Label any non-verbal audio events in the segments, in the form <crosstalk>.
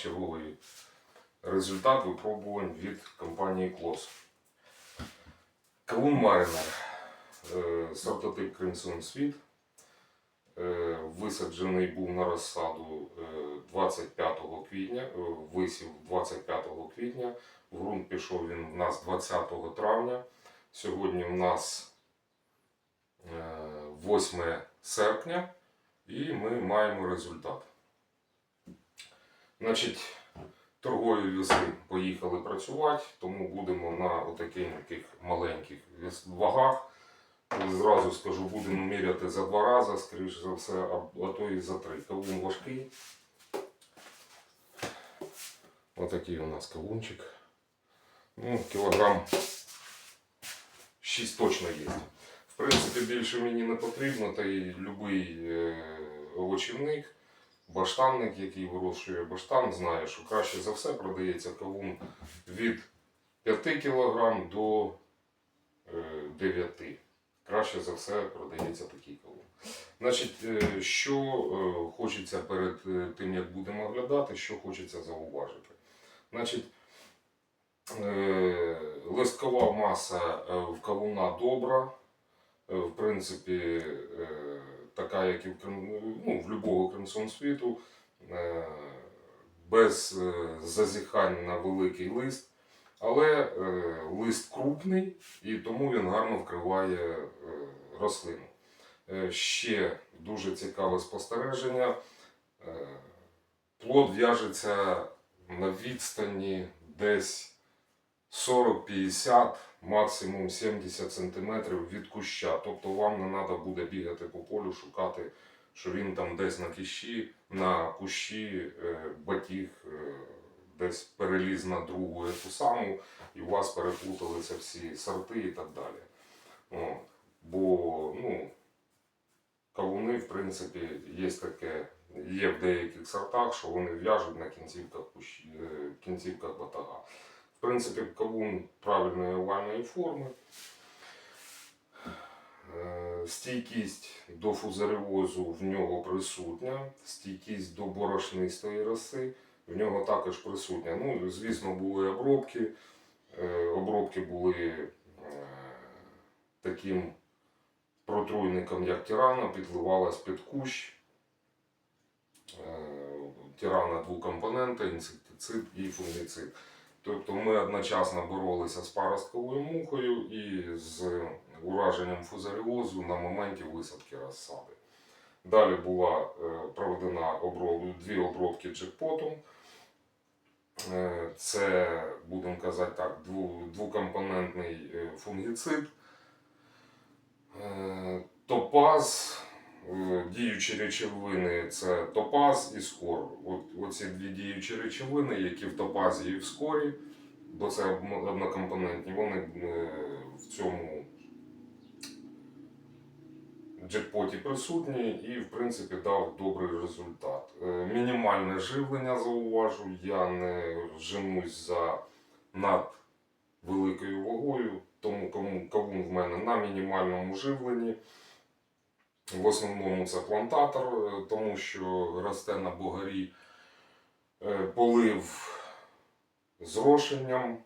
черговий результат випробувань від компанії Клос. Кавун Маринер, е, сортотип Crimson Sweet. Е, Висаджений був на розсаду е, 25 квітня, е, висів 25 квітня. В ґрунт пішов він у нас 20 травня. Сьогодні у нас е, 8 серпня і ми маємо результат. Значить, торгові віси поїхали працювати, тому будемо на отаких маленьких вагах. Зразу скажу, будемо міряти за два рази, скоріш за все, а, то і за три. Кавун важкий. Отакий у нас кавунчик. Ну, кілограм 6 точно є. В принципі, більше мені не потрібно, та й будь-який е, овочівник, баштанник, який вирощує баштан, знає, що краще за все продається кавун від 5 кг до е, 9 Краще за все продається такий кавун. Значить, е, що е, хочеться перед е, тим, як будемо оглядати, що хочеться зауважити. Значить, е, листкова маса е, в кавуна добра. Е, В принципі, е, така, як і в, ну, в любого кремсон світу, е, без е, зазіхань на великий лист. Але е, лист крупний і тому він гарно вкриває рослину. Ще дуже цікаве спостереження. Плод в'яжеться на відстані десь 40-50, максимум 70 см від куща. Тобто вам не треба буде бігати по полю, шукати, що він там десь на кущі, на кущі е, батіг е, десь переліз на другу ту саму, і у вас переплуталися всі сорти і так далі. От. Бо ну, кавуни, в принципі, є таке, є в деяких сортах, що вони в'яжуть на кінцівках, е, кінцівках батага. В принципі, кавун правильної овальної форми. Е, Стійкість до фузаріозу в нього присутня, стійкість до борошнистої роси в нього також присутня. Ну, звісно, були обробки. Е, Обробки були е, таким протруйником, як тирана, підливалась під кущ. Тирана двокомпонента, інсектицид і фунгіцид. Тобто ми одночасно боролися з паростковою мухою і з ураженням фузаріозу на моменті висадки розсади. Далі була е, проведена оброб... дві обробки джекпотом. Е, Це, будемо казати так, двокомпонентний е, фунгіцид. Топаз, діючі речовини це топаз і скор. От, оці дві діючі речовини, які в топазі і в скорі, бо це однокомпонентні, вони е, в цьому джекпоті присутні і, в принципі, дав добрий результат. Е, Мінімальне живлення зауважу, я не женусь за над великою вагою, тому кому кавун в мене на мінімальному живленні. В основному це плантатор, е, тому що росте на бугарі Е, полив з рошенням.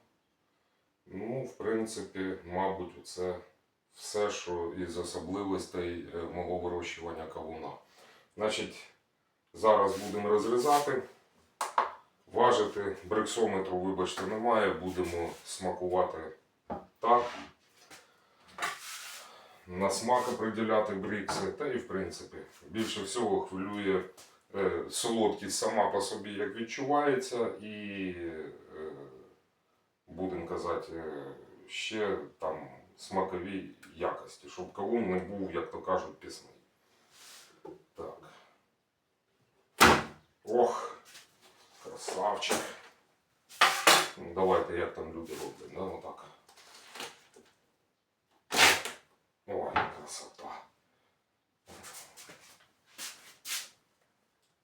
Ну, в принципі, мабуть, це все, що із особливостей е, мого вирощування кавуна. Значить, зараз будемо розрізати, важити. Бриксометру, вибачте, немає, будемо смакувати так. На смак определяти брикси, та і в принципі більше всього хвилює е, солодкість сама по собі як відчувається, і е, будемо казати, е, ще там смакові якості, щоб кавун не був, як то кажуть, пісний. Так. Ох, красавчик. Ну, давайте, як там люди роблять, да, отак. Ой, красота.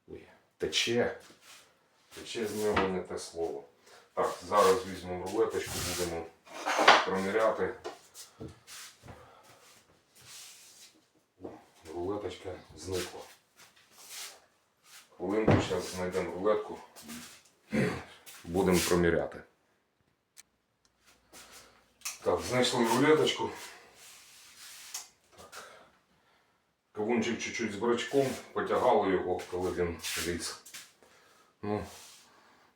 Ой, тече. Тече з нього не те слово. Так, зараз візьмемо рулеточку, будемо проміряти. Рулеточка зникла. Хвилинку, зараз знайдемо рулетку. Будемо проміряти. Так, знайшли рулеточку. Так. Кавунчик чуть-чуть з брачком, потягали його, коли він ліз. Ну,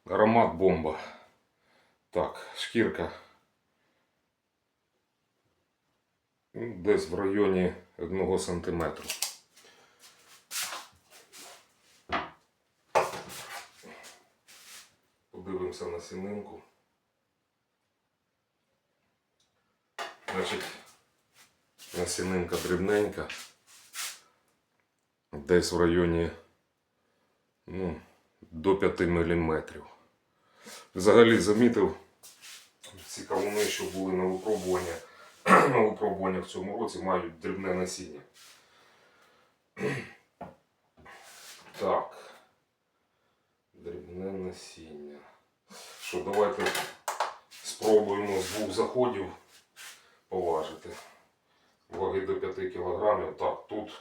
аромат бомба. Так, шкірка. Ну, Десь в районі 1 сантиметру. Подивимося на сінинку. Значить, насінинка дрібненька. Десь в районі ну, до 5 мм. Взагалі замітив ці кавуни, що були на випробування, <clears throat> на випробування в цьому році, мають дрібне насіння. <clears throat> Так. Дрібне насіння. Що, давайте спробуємо з двох заходів поважити. Ваги до 5 кг. Так, тут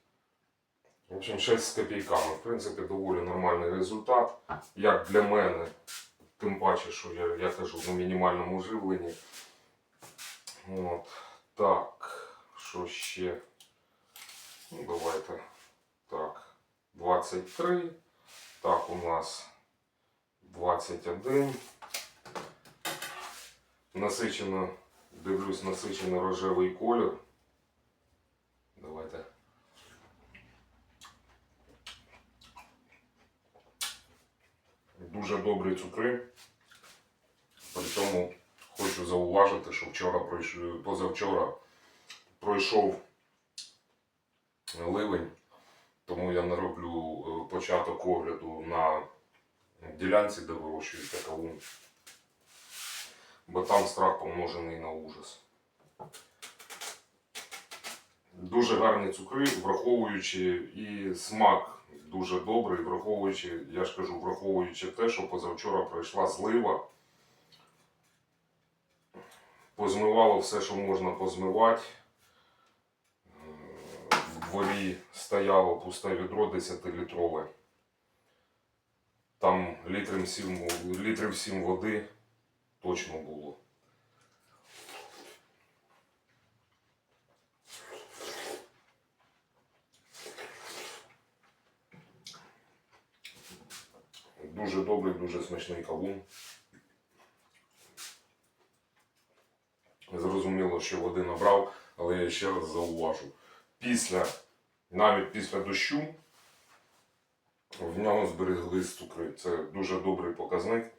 6. В общем, 6 з копійками. В принципі, доволі нормальний результат. Як для мене, тим паче, що я, я кажу на мінімальному живленні. От. Так, що ще? Ну, давайте. Так, 23. Так, у нас 21. Насичено, дивлюсь, насичено рожевий колір. Давайте. Дуже добрі цукри. При цьому хочу зауважити, що вчора пройшов, позавчора пройшов ливень, тому я не роблю е, початок огляду на ділянці, де вирощується кавун. Бо там страх помножений на ужас. Дуже гарні цукри, враховуючи і смак дуже добрий, враховуючи, я ж кажу, враховуючи те, що позавчора пройшла злива. Позмивало все, що можна позмивати. В дворі стояло пусте відро 10-літрове. Там літрів 7, літрів 7 води точно було. Дуже смачний кавун. Зрозуміло, що води набрав, але я ще раз зауважу. Після, навіть після дощу, в нього збереглись цукри. Це дуже добрий показник.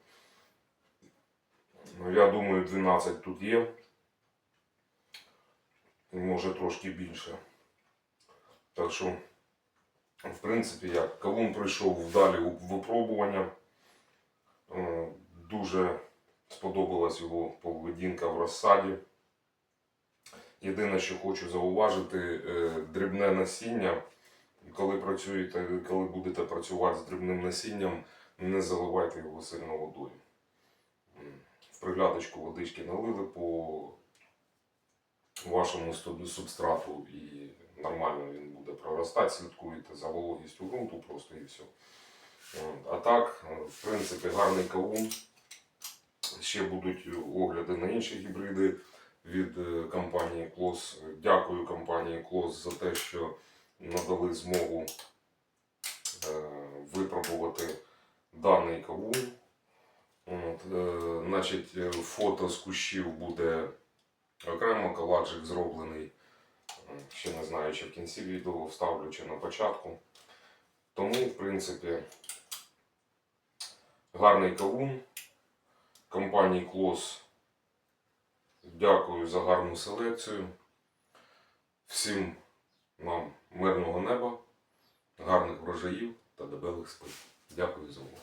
Ну, Я думаю, 12 тут є. Може трошки більше. Так що, в принципі, як кавун пройшов вдалі випробування. Дуже сподобалась його поведінка в розсаді. Єдине, що хочу зауважити, е, дрібне насіння. Коли працюєте, коли будете працювати з дрібним насінням, не заливайте його сильно водою. В приглядочку водички налили по вашому субстрату і нормально він буде проростати, слідкуєте за вологістю ґрунту просто і все. А так, в принципі, гарний кавун. Ще будуть огляди на інші гібриди від е, компанії Клос. Дякую компанії Клос за те, що надали змогу е, випробувати даний кавун. От, е, значить, фото з кущів буде окремо, коладжик зроблений. Ще не знаю, чи в кінці відео вставлю, чи на початку. Тому, в принципі, гарний кавун. Компанії Клос дякую за гарну селекцію. Всім нам мирного неба, гарних врожаїв та дебелих спин. Дякую за увагу.